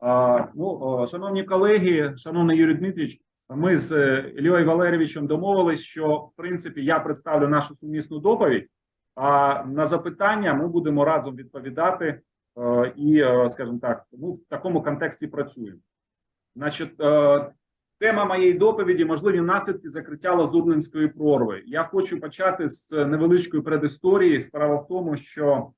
А, ну, шановні колеги, шановний Юрій Дмитрич, ми з е, Ілією Валерійовичем домовились, що в принципі я представлю нашу сумісну доповідь. А на запитання ми будемо разом відповідати е, і, е, скажімо так, ну, в такому контексті працюємо. Значить, тема моєї доповіді можливі наслідки закриття Лазурненської прорви. Я хочу почати з невеличкої предісторії. Справа в тому, що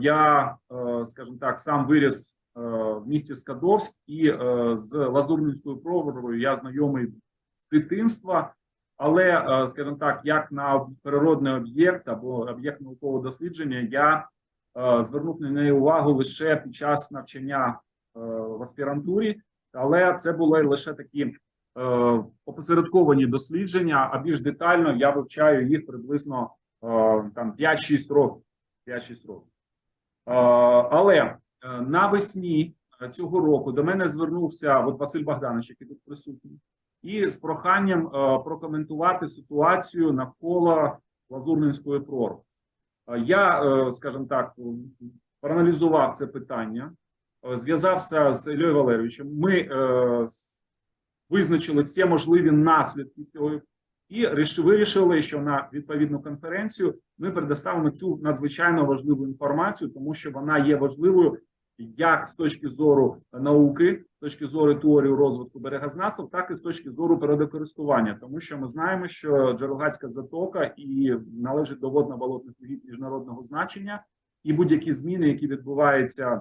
я, е, скажімо так, сам виріс е, в місті Скадовськ, і з Лазурненською прорвою я знайомий з дитинства. Але, скажімо так, як на природний об'єкт або об'єкт наукового дослідження, я е, звернув на неї увагу лише під час навчання е, в аспірантурі, але це були лише такі е, опосередковані дослідження, а більш детально я вивчаю їх приблизно там 5-6 років. 5-6 років. Е, але е, навесні е, цього року до мене звернувся от Василь Богданович, який тут присутній, і з проханням прокоментувати ситуацію навколо Лазурненської прорви. Я, скажімо так, проаналізував це питання, зв'язався з Іллею Валерійовичем. Ми визначили всі можливі наслідки цього і ріш- вирішили, що на відповідну конференцію ми предоставимо цю надзвичайно важливу інформацію, тому що вона є важливою як з точки зору науки, з точки зору теорії розвитку берегознавства, так і з точки зору природокористування, тому що ми знаємо, що Джерелгацька затока і належить до водно-болотних угідь міжнародного значення, і будь-які зміни, які відбуваються е,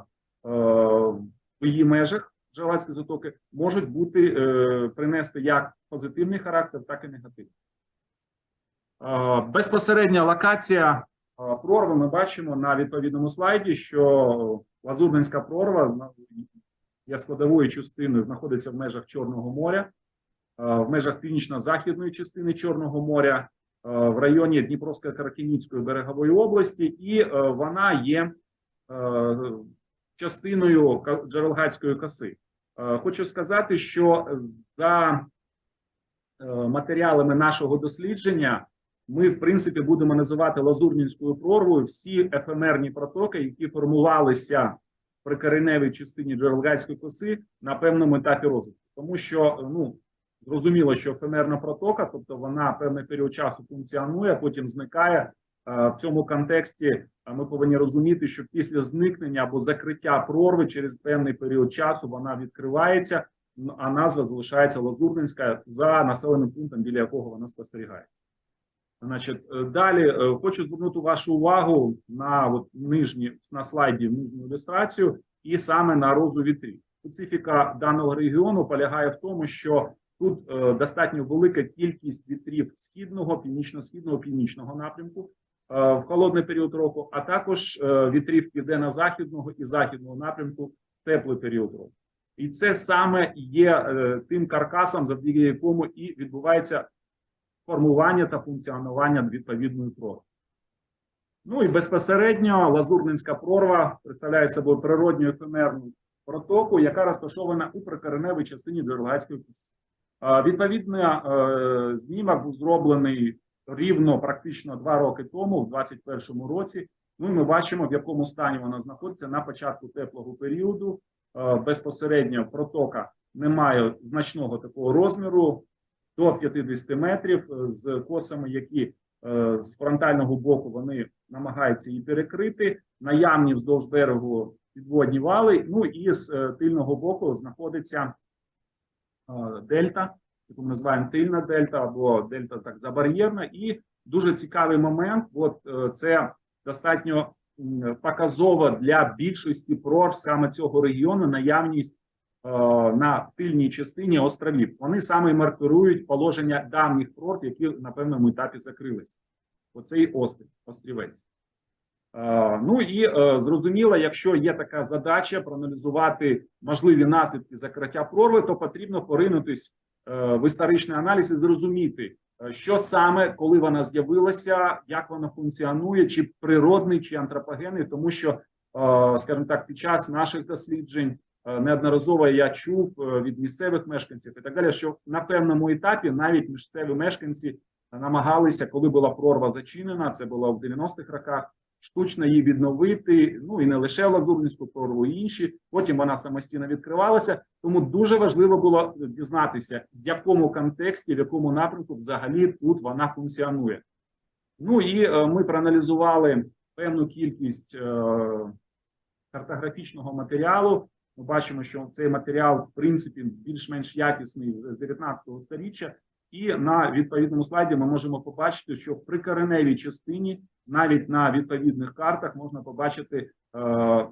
в її межах Джерелгацької затоки, можуть бути е, принести як позитивний характер, так і негативний. Е, Безпосередня локація е, прорви ми бачимо на відповідному слайді, що Лазурненська прорва є складовою частиною, знаходиться в межах Чорного моря, е, в межах північно-західної частини Чорного моря, е, в районі Дніпровської Каракінівської берегової області, і е, вона є е, частиною Джерелгацької коси. Е, Хочу сказати, що за е, матеріалами нашого дослідження ми, в принципі, будемо називати Лазурнінською прорвою всі ефемерні протоки, які формувалися в прикореневій частині Джерелгацької коси на певному етапі розвитку. Тому що ну зрозуміло, що ефемерна протока, тобто вона певний період часу функціонує, потім зникає. В цьому контексті ми повинні розуміти, що після зникнення або закриття прорви через певний період часу вона відкривається, а назва залишається Лазурненська за населеним пунктом, біля якого вона спостерігається. Значить, е, далі е, хочу звернути вашу увагу на от нижні на слайді нижню ілюстрацію і саме на розу вітрів. Специфіка даного регіону полягає в тому, що тут е, достатньо велика кількість вітрів східного, північно-східного, північного напрямку в холодний період року, а також е, вітрів південно-західного і західного напрямку в теплий період року. І це саме є е, тим каркасом, завдяки якому і відбувається формування та функціонування відповідної прорви. Ну і безпосередньо Лазурненська прорва представляє собою природню ефемерну протоку, яка розташована у прикореневій частині. Е, Відповідно, е, знімок був зроблений рівно практично два роки тому, в 2021 році. Ну і ми бачимо, в якому стані вона знаходиться на початку теплого періоду. Е, Безпосередньо протока не має значного такого розміру до 50 метрів з косами, які е, з фронтального боку вони намагаються її перекрити. Наявні вздовж берегу підводні вали. Ну і з е, тильного боку знаходиться дельта, яку ми називаємо тильна дельта або дельта так забар'єрна. І дуже цікавий момент. От е, це достатньо показово для більшості прорв саме цього регіону наявність е, на тильній частині островів. Вони саме маркирують положення давніх прорв, які на певному етапі закрилися. Оцей острів, острівець. Е, Ну і зрозуміло, якщо є така задача проаналізувати можливі наслідки закриття прорви, то потрібно поринутись в історичний аналіз і зрозуміти, е, що саме, коли вона з'явилася, як вона функціонує, чи природний, чи антропогенний, тому що, е, скажімо так, під час наших досліджень е, неодноразово я чув е, від місцевих мешканців і так далі, що на певному етапі навіть місцеві мешканці намагалися, коли була прорва зачинена, це було в 90-х роках, штучно її відновити. Ну і не лише лазурницьку прорву, і інші. Потім вона самостійно відкривалася. Тому дуже важливо було дізнатися, в якому контексті, в якому напрямку взагалі тут вона функціонує. Ну і е, ми проаналізували певну кількість е, картографічного матеріалу. Ми бачимо, що цей матеріал, в принципі, більш-менш якісний з 19 століття. І на відповідному слайді ми можемо побачити, що в прикореневій частині, навіть на відповідних картах, можна побачити е,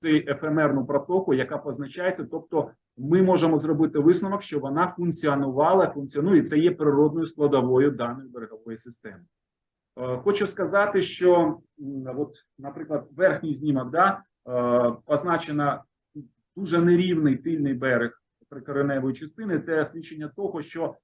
цей ефемерну протоку, яка позначається. Тобто, ми можемо зробити висновок, що вона функціонувала, функціонує. Це є природною складовою даної берегової системи. Е, Хочу сказати, що, от, наприклад, верхній знімок да, е, позначена дуже нерівний тильний берег прикореневої частини. Це свідчення того, що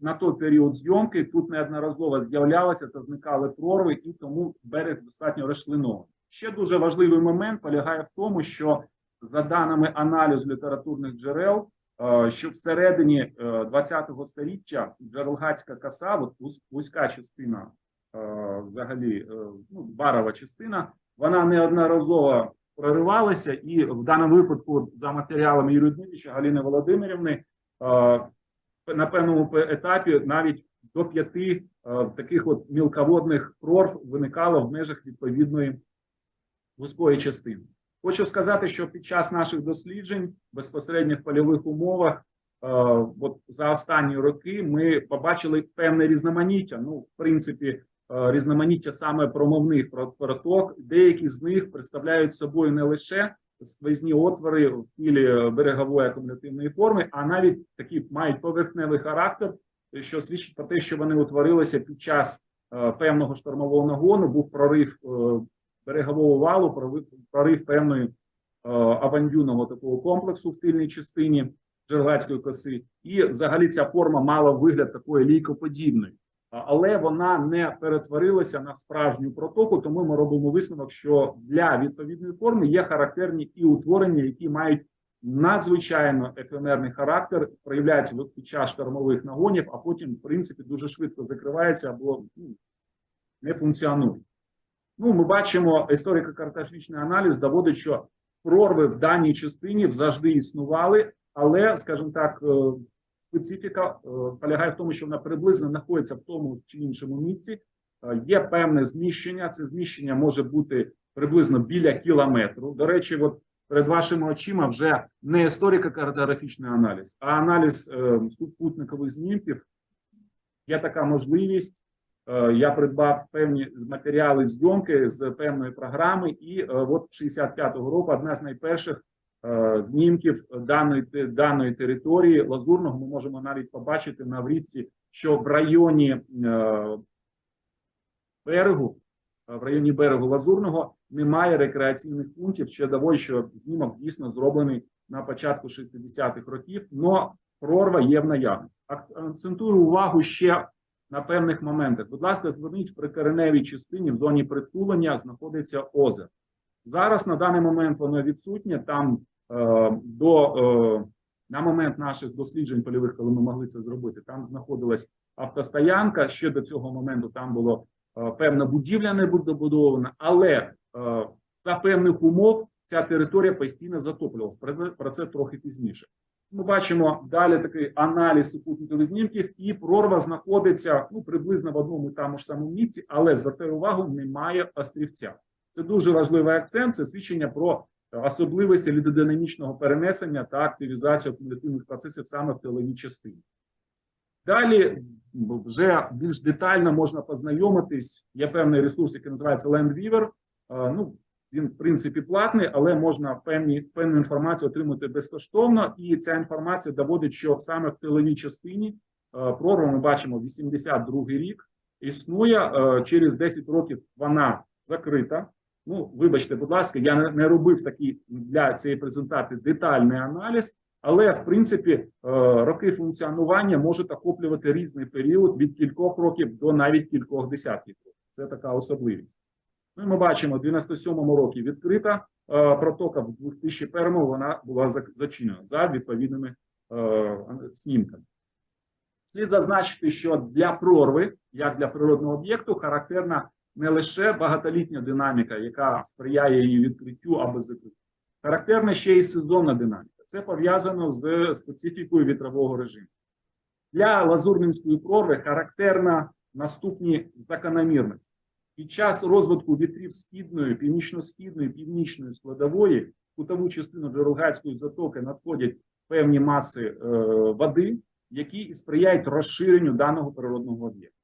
на той період зйомки тут неодноразово з'являлися та зникали прорви, і тому берег достатньо розчленований. Ще дуже важливий момент полягає в тому, що за даними аналізу літературних джерел, е, що всередині е, 20-го століття Джерелгацька коса, от вузька частина, е, взагалі, е, ну, барова частина, вона неодноразово проривалася, і в даному випадку, за матеріалами Юрія Дмитрича, Галини Володимирівни, е, на певному етапі навіть до п'яти е, таких от мілководних прорв виникало в межах відповідної вузької частини. Хочу сказати, що під час наших досліджень безпосередньо в польових умовах, е, от за останні роки, ми побачили певне різноманіття. Ну, в принципі, е, різноманіття саме промовних про- проток. Деякі з них представляють собою не лише сквозні отвори тілі берегової акумулятивної форми, а навіть такі мають поверхневий характер, що свідчить про те, що вони утворилися під час е, певного штормового нагону, був прорив е, берегового валу, прорив, певної е, авандюного такого комплексу в тильній частині Джерелацької коси, і взагалі ця форма мала вигляд такої лійкоподібної. Але вона не перетворилася на справжню протоку, тому ми робимо висновок, що для відповідної форми є характерні і утворення, які мають надзвичайно ефемерний характер, проявляються під час штормових нагонів, а потім, в принципі, дуже швидко закриваються або ну, не функціонують. Ну, ми бачимо, історико-картографічний аналіз доводить, що прорви в даній частині завжди існували, але, скажімо так, е, специфіка е, полягає в тому, що вона приблизно знаходиться в тому чи іншому місці. Е, Є певне зміщення. Це зміщення може бути приблизно біля кілометру. До речі, от перед вашими очима вже не історико-картографічний аналіз, а аналіз е, супутникових знімків. Є така можливість. Я придбав певні матеріали зйомки з певної програми, і от 65-го року одна з найперших знімків даної даної території лазурного ми можемо навіть побачити на врічці, що в районі е, берегу, е, в районі берегу лазурного немає рекреаційних пунктів. Ще доводить, що знімок дійсно зроблений на початку 60-х років, але прорва є в наявності. Акцентую увагу ще на певних моментах. Будь ласка, зверніть в прикореневій частині в зоні притулення знаходиться озеро. Зараз на даний момент воно відсутнє. Там е, до е, на момент наших досліджень польових, коли ми могли це зробити, там знаходилась автостоянка. Ще до цього моменту там було е, певна будівля не добудована, але е, за певних умов ця територія постійно затоплювалася. Про це- трохи пізніше. Ми бачимо далі такий аналіз супутникових знімків, і прорва знаходиться ну приблизно в одному і тому ж самому місці, але звертаю увагу, немає острівця. Це дуже важливий акцент. Це свідчення про е, особливості лідодинамічного перенесення та активізацію акумулятивних процесів саме в тиловій частині. Далі вже більш детально можна познайомитись. Є певний ресурс, який називається Landweaver. Е, Ну, він в принципі платний, але можна певні певну інформацію отримати безкоштовно. І ця інформація доводить, що саме в тиловій частині прорва ми бачимо 82 рік. Існує через 10 років вона закрита. Ну, вибачте, будь ласка, я не, робив такий для цієї презентації детальний аналіз, але в принципі е, роки функціонування можуть охоплювати різний період від кількох років до навіть кількох десятків років. Це така особливість. Ну, ми бачимо, в 97-му році відкрита е, протока, в 2001-му вона була зачинена за відповідними е, снімками. Слід зазначити, що для прорви, як для природного об'єкту, характерна не лише багатолітня динаміка, яка сприяє її відкриттю або закриттю. Характерна ще й сезонна динаміка. Це пов'язано з специфікою вітрового режиму. Для лазурмінської прорви характерна наступні закономірності. Під час розвитку вітрів східної, північно-східної, північної складової кутову частину Джерелгацької затоки надходять певні маси е, води, які і сприяють розширенню даного природного об'єкту.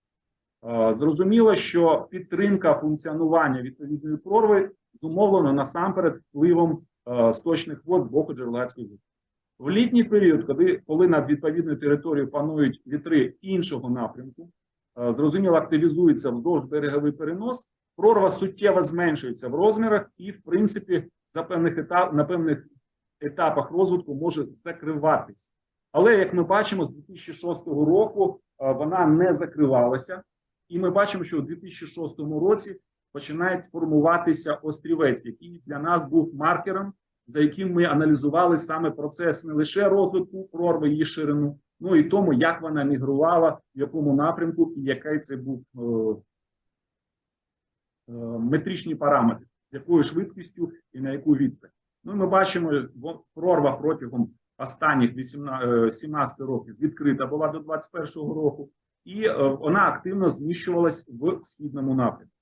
Е, Зрозуміло, що підтримка функціонування відповідної прорви зумовлена насамперед впливом е, сточних вод з боку Джерелгацької затоки. В літній період, коли, коли над відповідною територією панують вітри іншого напрямку, е, зрозуміло, активізується вздовж береговий перенос, прорва суттєво зменшується в розмірах і, в принципі, за певних етап, на певних етапах розвитку може закриватися. Але як ми бачимо, з 2006 року вона не закривалася, і ми бачимо, що у 2006 році починає формуватися острівець, який для нас був маркером, за яким ми аналізували саме процес не лише розвитку прорви її ширину, ну і тому, як вона мігрувала, в якому напрямку і який це був е, е, метричні параметри, з якою швидкістю і на яку відстань. Ну, ми бачимо, прорва протягом останніх 18, е, 17 років відкрита була до 21 року, і е, вона активно зміщувалась в східному напрямку.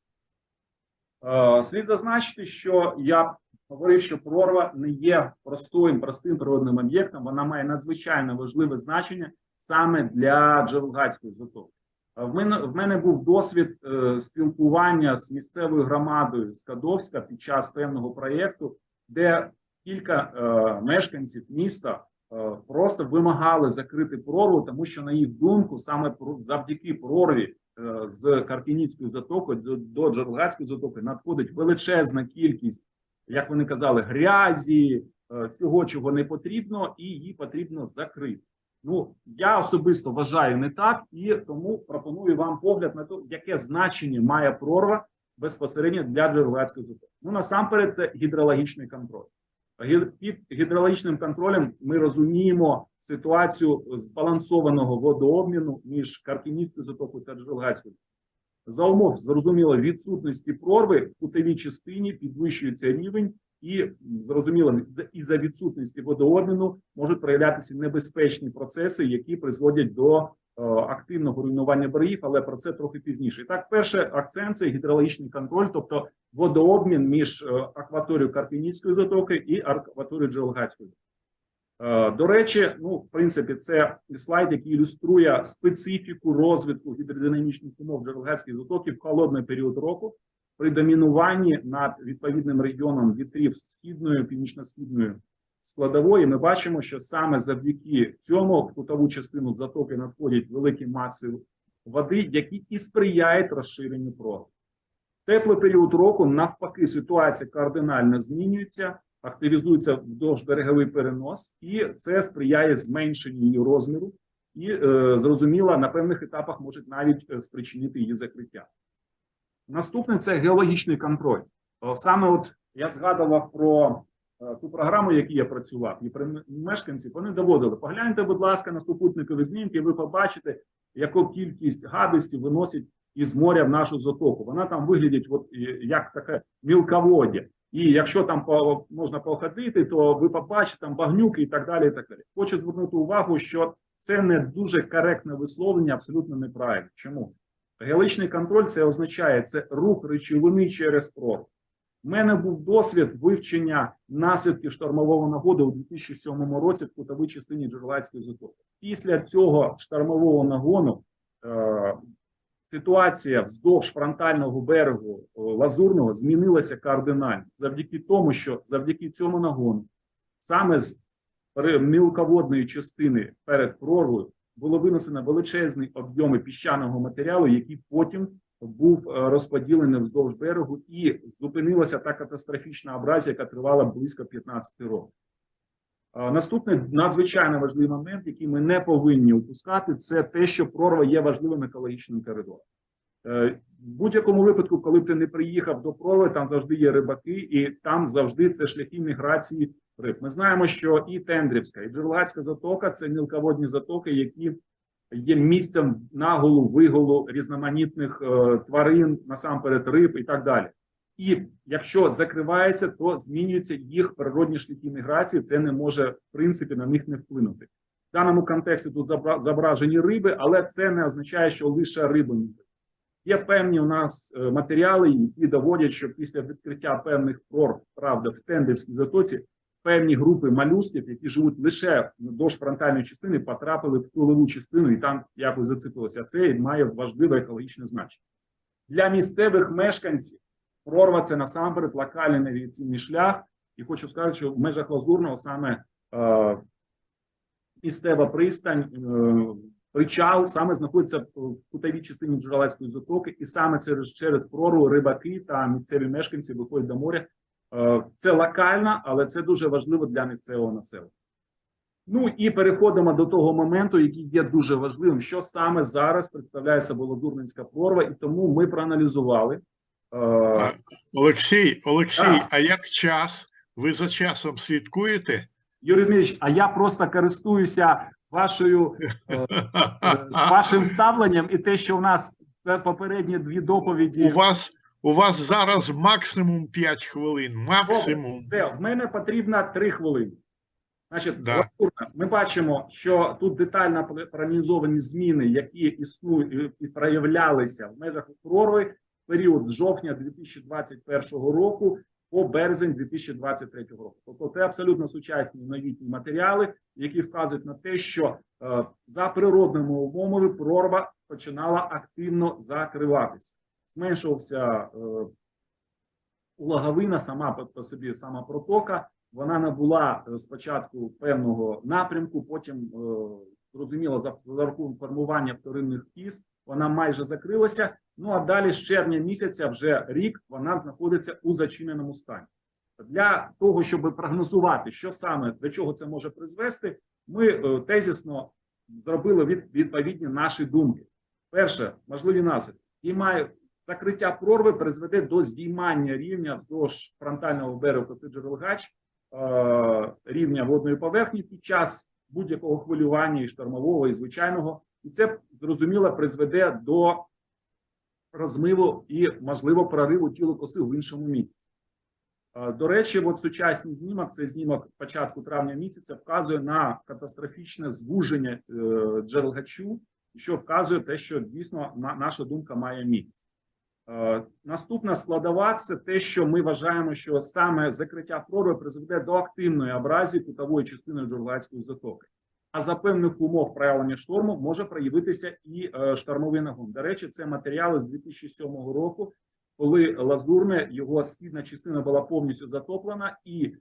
Е, Слід зазначити, що я говорив, що прорва не є простим, простим природним об'єктом, вона має надзвичайно важливе значення саме для Джерелгацької затоки. Е, В мене, в мене був досвід спілкування з місцевою громадою Скадовська під час певного проєкту, де кілька мешканців міста просто вимагали закрити прорву, тому що, на їх думку, саме завдяки прорві е, з Карпініцької затоки до, Джерелгацької затоки надходить величезна кількість, як вони казали, грязі, е, всього, чого не потрібно, і її потрібно закрити. Ну, я особисто вважаю не так, і тому пропоную вам погляд на те, яке значення має прорва безпосередньо для Джерелгацької затоки. Ну, насамперед, це гідрологічний контроль. Під гідрологічним контролем ми розуміємо ситуацію збалансованого водообміну між Карпінівською затокою та Джерелгацькою. За умов зрозуміло відсутності прорви в кутовій частині підвищується рівень, і зрозуміло, і за відсутності водообміну можуть проявлятися небезпечні процеси, які призводять до активного руйнування берегів, але про це трохи пізніше. Так, перший акцент це гідрологічний контроль, тобто водообмін між е, акваторією Карпініцької затоки і акваторією Джелгацької. Е, До речі, ну, в принципі, це слайд, який ілюструє специфіку розвитку гідродинамічних умов Джерелгацької затоки в холодний період року при домінуванні над відповідним регіоном вітрів східної, північно-східної складової. Ми бачимо, що саме завдяки цьому в кутову частину затоки надходять великі маси води, які і сприяють розширенню прорви. Теплий період року навпаки ситуація кардинально змінюється, активізується вдовж береговий перенос, і це сприяє зменшенню її розміру, і е, зрозуміло, на певних етапах може навіть е, спричинити її закриття. Наступне це геологічний контроль. Саме от я згадував про ту програму, якій я працював, і при мешканців вони доводили. Погляньте, будь ласка, на супутникові знімки, ви побачите, яку кількість гадості виносять із моря в нашу затоку. Вона там виглядить от, як таке мілководдя. І якщо там по, можна походити, то ви побачите там багнюки і так далі. І так далі. Хочу звернути увагу, що це не дуже коректне висловлення, абсолютно неправильно. Чому? Геологічний контроль це означає це рух речовини через прорву. У мене був досвід вивчення наслідків штормового нагоди у 2007 році в кутовій частині Джерелацької затоки. Після цього штормового нагону е, ситуація вздовж фронтального берегу е, Лазурного змінилася кардинально завдяки тому, що завдяки цьому нагону саме з мілководної частини перед прорвою було винесено величезні об'єми піщаного матеріалу, який потім був е, розподілений вздовж берегу, і зупинилася та катастрофічна абразія, яка тривала близько 15 років. Е, Наступний надзвичайно важливий момент, який ми не повинні упускати, це те, що прорва є важливим екологічним коридором. Е, В будь-якому випадку, коли б ти не приїхав до прорви, там завжди є рибаки, і там завжди це шляхи міграції риб. Ми знаємо, що і Тендрівська, і Джерелгацька затока це мілководні затоки, які є місцем наголу, виголу різноманітних е, тварин, насамперед риб і так далі. І якщо закривається, то змінюються їх природні шляхи міграції. Це не може в принципі на них не вплинути. В даному контексті тут зображені риби, але це не означає, що лише риби. Є певні у нас е, матеріали, які доводять, що після відкриття певних прор, правда, в Тендерській затоці певні групи малюсків, які живуть лише до фронтальної частини, потрапили в тилову частину і там якось зацепилося. Це має важливе екологічне значення. Для місцевих мешканців прорва це насамперед локальний навігаційний шлях. І хочу сказати, що в межах Лазурного саме е, місцева пристань, е, причал саме знаходиться в кутовій частині Джуралецької затоки, і саме через, через прорву рибаки та місцеві мешканці виходять до моря. Е, Це локально, але це дуже важливо для місцевого населення. Ну і переходимо до того моменту, який є дуже важливим, що саме зараз представляє собою Ладурненська прорва, і тому ми проаналізували. е, Олексій, Олексій, Так. а як час? Ви за часом слідкуєте? Юрій Дмитрович, а я просто користуюся вашою е, вашим ставленням, і те, що у нас попередні дві доповіді. У вас у вас зараз максимум 5 хвилин. Максимум. Все, в мене потрібно 3 хвилини. Значить, Да. Ми бачимо, що тут детально пр- проаналізовані зміни, які існують і- і проявлялися в межах прорви в період з жовтня 2021 року по березень 2023 року. Тобто це абсолютно сучасні новітні матеріали, які вказують на те, що е, за природними умовами прорва починала активно закриватися. Зменшувався е, логовина сама по, собі, сама протока, вона набула е, спочатку певного напрямку, потім е, зрозуміло за рахунок формування вторинних кіз, вона майже закрилася. Ну а далі з червня місяця, вже рік, вона знаходиться у зачиненому стані. Для того, щоб прогнозувати, що саме до чого це може призвести, ми тезісно зробили від, відповідні наші думки. Перше, можливі наслідки. І має закриття прорви призведе до здіймання рівня вздовж фронтального берегу коси Джерелгач, е, рівня водної поверхні під час будь-якого хвилювання і штормового, і звичайного, і це зрозуміло призведе до розмиву і можливо прориву тіла коси в іншому місці. Е, До речі, от сучасний знімок, це знімок початку травня місяця, вказує на катастрофічне звуження е, Джерелгачу, що вказує те, що дійсно наша думка має місце. Е, Наступна складова це те, що ми вважаємо, що саме закриття прорви призведе до активної абразії кутової частини Джурлацької затоки. А за певних умов проявлення шторму може проявитися і е, штормовий нагон. До речі, це матеріали з 2007 року, коли Лазурне, його східна частина була повністю затоплена, і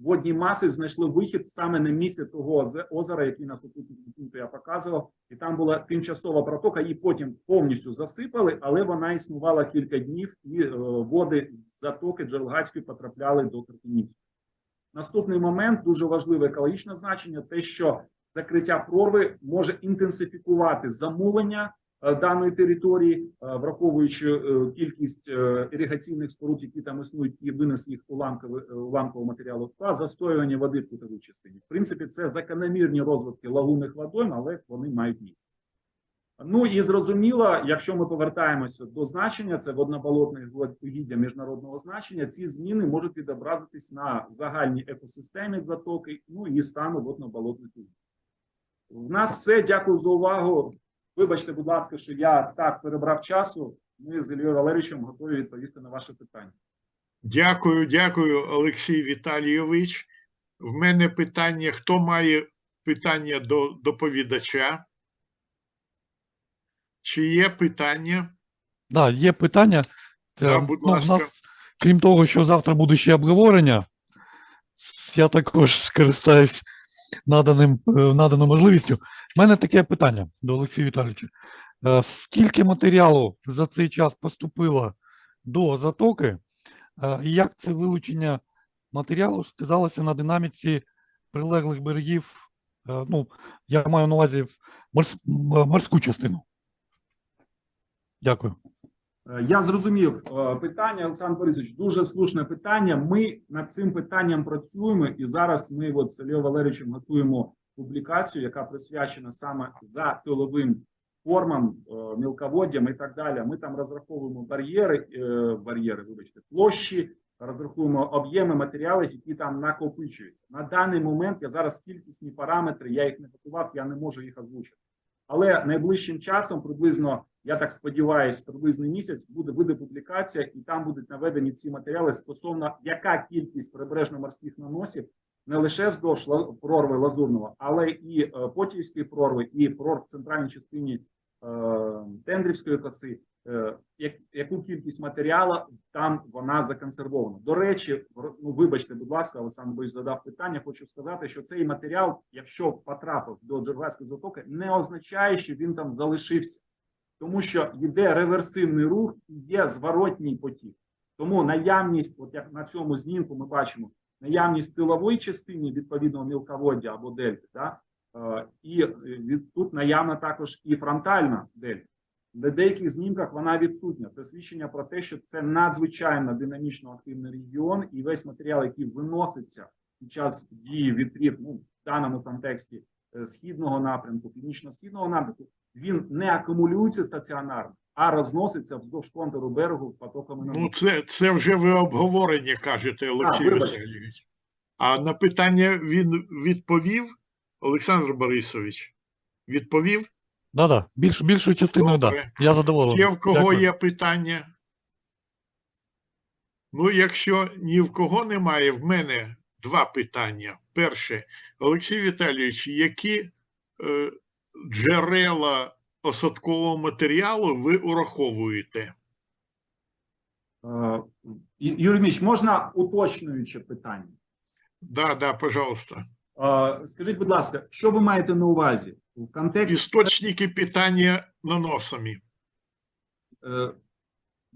водні маси знайшли вихід саме на місці того озе- озера, який на супутнику пункту я показував, і там була тимчасова протока, її потім повністю засипали, але вона існувала кілька днів, і е, води з затоки Джерелгацької потрапляли до Картинівської. Наступний момент дуже важливе екологічне значення: те, що закриття прорви може інтенсифікувати замулення е, даної території, е, враховуючи е, кількість е, іригаційних споруд, які там існують, і винес їх уламковий е, уламкового матеріалу, та застоювання води в кутовій частині. В принципі, це закономірні розвитки лагунних водойм, але вони мають місце. Ну і зрозуміло, якщо ми повертаємося до значення, це водноболотне угіддя міжнародного значення. Ці зміни можуть відобразитись на загальній екосистемі затоки, ну і стану водноболотних угідь. У нас все. Дякую за увагу. Вибачте, будь ласка, що я так перебрав часу. Ми з Ілією Валерійовичем готові відповісти на ваше питання. Дякую, дякую, Олексій Віталійович. В мене питання: хто має питання до доповідача? Чи є питання? Да, є питання. Да, Е, будь ну, ласка. Нас, крім того, що завтра буде ще обговорення, я також скористаюсь наданим, е, наданою можливістю. У мене таке питання до Олексія Віталійовича. Е, Скільки матеріалу за цей час поступило до затоки, е, і як це вилучення матеріалу сказалося на динаміці прилеглих берегів? Ну, я маю на увазі морс- морську частину. Дякую. Е, Я зрозумів е, питання, Олександр Борисович. Дуже слушне питання. Ми над цим питанням працюємо, і зараз ми от з Олею Валерійовичем готуємо публікацію, яка присвячена саме за тиловим формам, е, мілководдям і так далі. Ми там розраховуємо бар'єри, бар'єри, вибачте, площі, розраховуємо об'єми матеріалів, які там накопичуються. На даний момент я зараз кількісні параметри, я їх не готував, я не можу їх озвучити. Але найближчим часом, приблизно, я так сподіваюся, приблизно місяць буде вийде публікація, і там будуть наведені ці матеріали стосовно яка кількість прибережно-морських наносів не лише вздовж прорви Лазурного, але і е, Потівської прорви, і прорв в центральній частині е, Тендрівської коси. Е, як, яку кількість матеріалу там вона законсервована. До речі, ну вибачте, будь ласка, Олександр Борисович задав питання. Хочу сказати, що цей матеріал, якщо потрапив до Джергаської затоки, не означає, що він там залишився, тому що йде реверсивний рух і є зворотній потік. Тому наявність, от як на цьому знімку ми бачимо, наявність тилової частини відповідного мілководдя або дельти, да? е, і е, від, тут наявна також і фронтальна дельта. На деяких знімках вона відсутня. Це свідчення про те, що це надзвичайно динамічно активний регіон, і весь матеріал, який виноситься під час дії вітрів, ну в даному контексті е, східного напрямку, північно-східного напрямку, він не акумулюється стаціонарно, а розноситься вздовж контуру берегу потоками на Ну, це, це вже ви обговорення кажете, Олексій. Васильович. А на питання він відповів, Олександр Борисович, відповів? Да-да, більш, більшою частиною, так. Да. Я задоволений. Є в кого Дякую. є питання? Ну, якщо ні в кого немає, в мене два питання. Перше, Олексій Віталійович, які е, джерела осадкового матеріалу ви ураховуєте? Е, Юрій Міч, можна уточнююче питання? Да, да, пожалуйста. Е, Скажіть, будь ласка, що ви маєте на увазі в контексті Істочники питання наносами. е,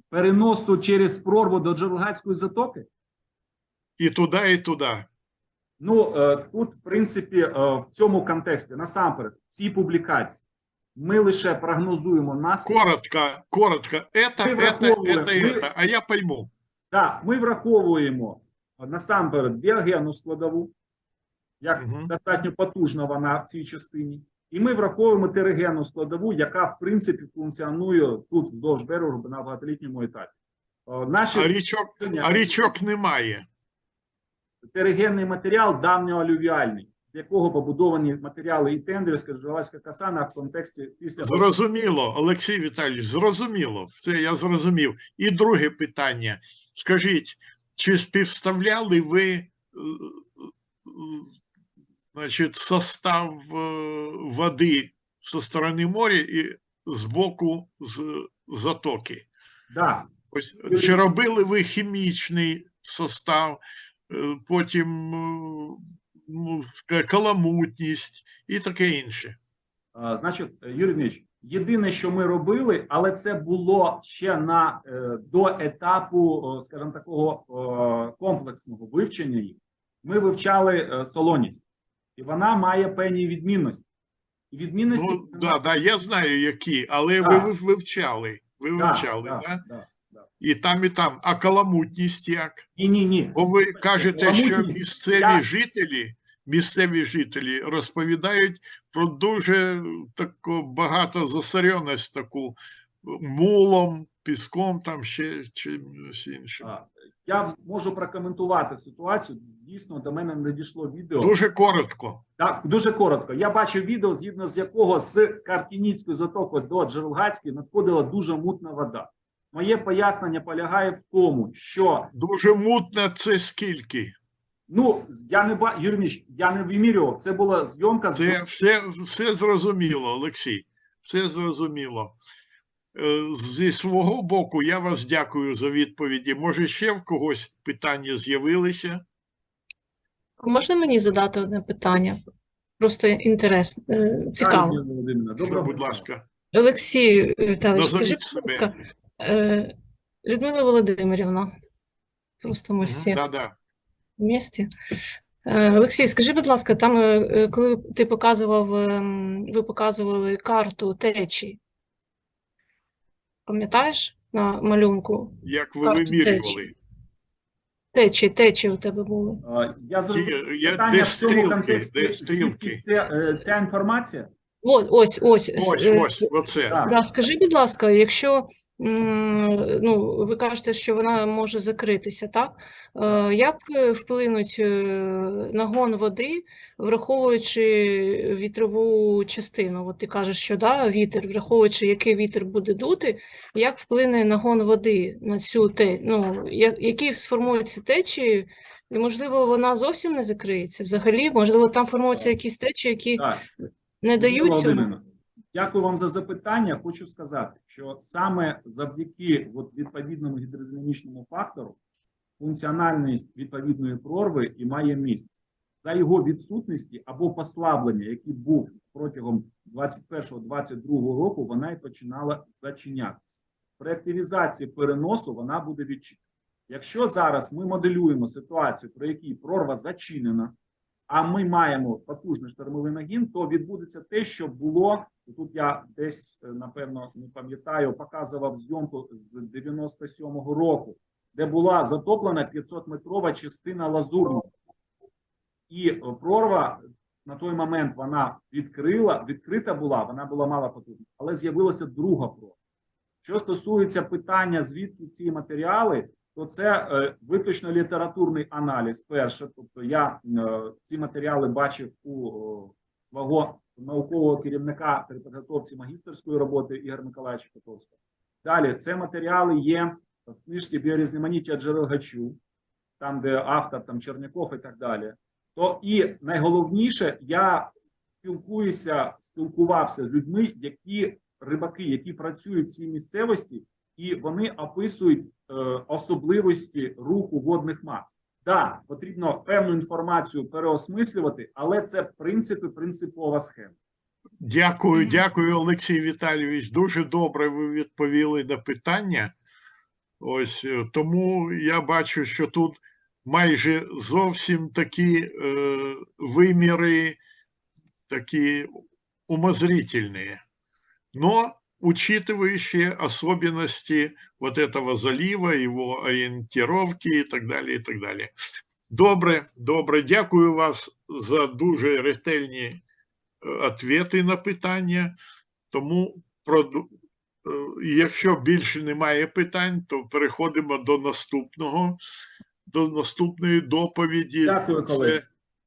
переносу через прорву до Джерелгацької затоки? І туди, і туди. Ну е, тут, в принципі, е, в цьому контексті насамперед ці публікації ми лише прогнозуємо наслідки. Коротко, коротко. Это, Ми это, враховуємо. это, Ми- это. А я пойму. Так, ми враховуємо е, насамперед біогенну складову, як Мгм. достатньо потужна вона в цій частині, і ми враховуємо теригенну складову, яка в принципі функціонує тут вздовж берегу на багатолітньому етапі. Е, Наші А річок, спостереження- а річок немає. теригенний матеріал давньоалювіальний, з якого побудовані матеріали і Тендрівська, Джереласька Касана в контексті після Зрозуміло, Олексій Віталійович, зрозуміло. Це я зрозумів. І друге питання. Скажіть, чи співставляли ви е, е, значить, состав е, води зі сторони моря і з боку з затоки? да, Ось чи робили ви хімічний состав, потім е, ну, каламутність і таке інше? Значить, Юрій Дмитрович, єдине, що ми робили, але це було ще на е, до етапу, скажімо, такого комплексного вивчення їх. Ми вивчали е, солоність, і вона має певні відмінності. І відмінності Ну, да, да, я знаю, які, але ви ви вивчали. Ви вивчали, да, да? да, да. І там, і там. А каламутність як? Ні, ні, ні. Бо ви кажете, що місцеві я- жителі, місцеві жителі розповідають про дуже таку багато засореність таку мулом, піском, там ще чимось іншим. Я можу прокоментувати ситуацію. Дійсно, до мене надійшло відео. Дуже коротко. Так, дуже коротко. Я бачив відео, згідно з якого з Каркініцької затоки до Джерелгацької надходила дуже мутна вода. Моє пояснення полягає в тому, що Дуже мутно це скільки? ну я не ба Юрій Міч, я не вимірював. Це була зйомка з Це все, все зрозуміло, Олексій. Все зрозуміло. Е, Зі свого боку, я вас дякую за відповіді. Може, ще в когось питання з'явилися? Можна мені задати одне питання? Просто інтерес, е, цікаво. Будь ласка. Олексій Віталійович, Назовіть скажи, будь себе. ласка, е, Людмила Володимирівна, просто ми всі Да, да. в місті. Е, Олексій, скажи, будь ласка, там, е, е, коли ти показував, ем, ви показували карту течії, пам'ятаєш на малюнку? Як ви Карту вимірювали? Течі, течі у тебе були. Е, Я зрозумів Ті- я- питання де в цьому стрілки, контексті. де звідки стрілки? Це, е, ця інформація? Ось, ось, ось. Ось, е, ось, оце. Так. Да, скажи, будь ласка, якщо ну, ви кажете, що вона може закритися, так? Е, Як е, вплинуть е, нагон води, враховуючи вітрову частину? От ти кажеш, що да, вітер, враховуючи, який вітер буде дути, як вплине нагон води на цю те, ну, які сформуються течії, і, можливо, вона зовсім не закриється взагалі, можливо, там формуються якісь течії, які Так. не дають цьому. Дякую вам за запитання. Хочу сказати, що саме завдяки от, відповідному гідродинамічному фактору функціональність відповідної прорви і має місце. За його відсутності або послаблення, який був протягом 21-22 року, вона і починала зачинятися. При активізації переносу вона буде відчинена. Якщо зараз ми моделюємо ситуацію, при якій прорва зачинена, а ми маємо потужний штормовий нагін, то відбудеться те, що було тут. Я десь е, напевно не пам'ятаю, показував зйомку з 97-го року, де була затоплена 500-метрова частина лазурного. І прорва на той момент вона відкрила, відкрита була, вона була мало потужна, але з'явилася друга прорва. Що стосується питання, звідки ці матеріали, то це е, виключно літературний аналіз. Перше, тобто я е, ці матеріали бачив у свого наукового керівника при підготовці магістерської роботи Ігоря Миколаївича Котовського. Далі це матеріали є в книжці біорізноманіття джерел Гачу, там, де автор там Черняков і так далі. То і найголовніше, я спілкуюся, спілкувався з людьми, які рибаки, які працюють в цій місцевості, і вони описують е, особливості руху водних мас. Так, потрібно певну інформацію переосмислювати, але це в принципі принципова схема. Дякую, дякую, Олексій Віталійович. Дуже добре ви відповіли на питання. Ось е, тому я бачу, що тут майже зовсім такі е, виміри, такі умозрительные. Но учитывающие особенности вот этого залива, его ориентировки и так далі, і так далі. Добре, добре. Дякую вас за дуже ретельні е, ответи на питання. Тому, е, якщо більше немає питань, то переходимо до наступного, до наступної доповіді. Дякую, колеги.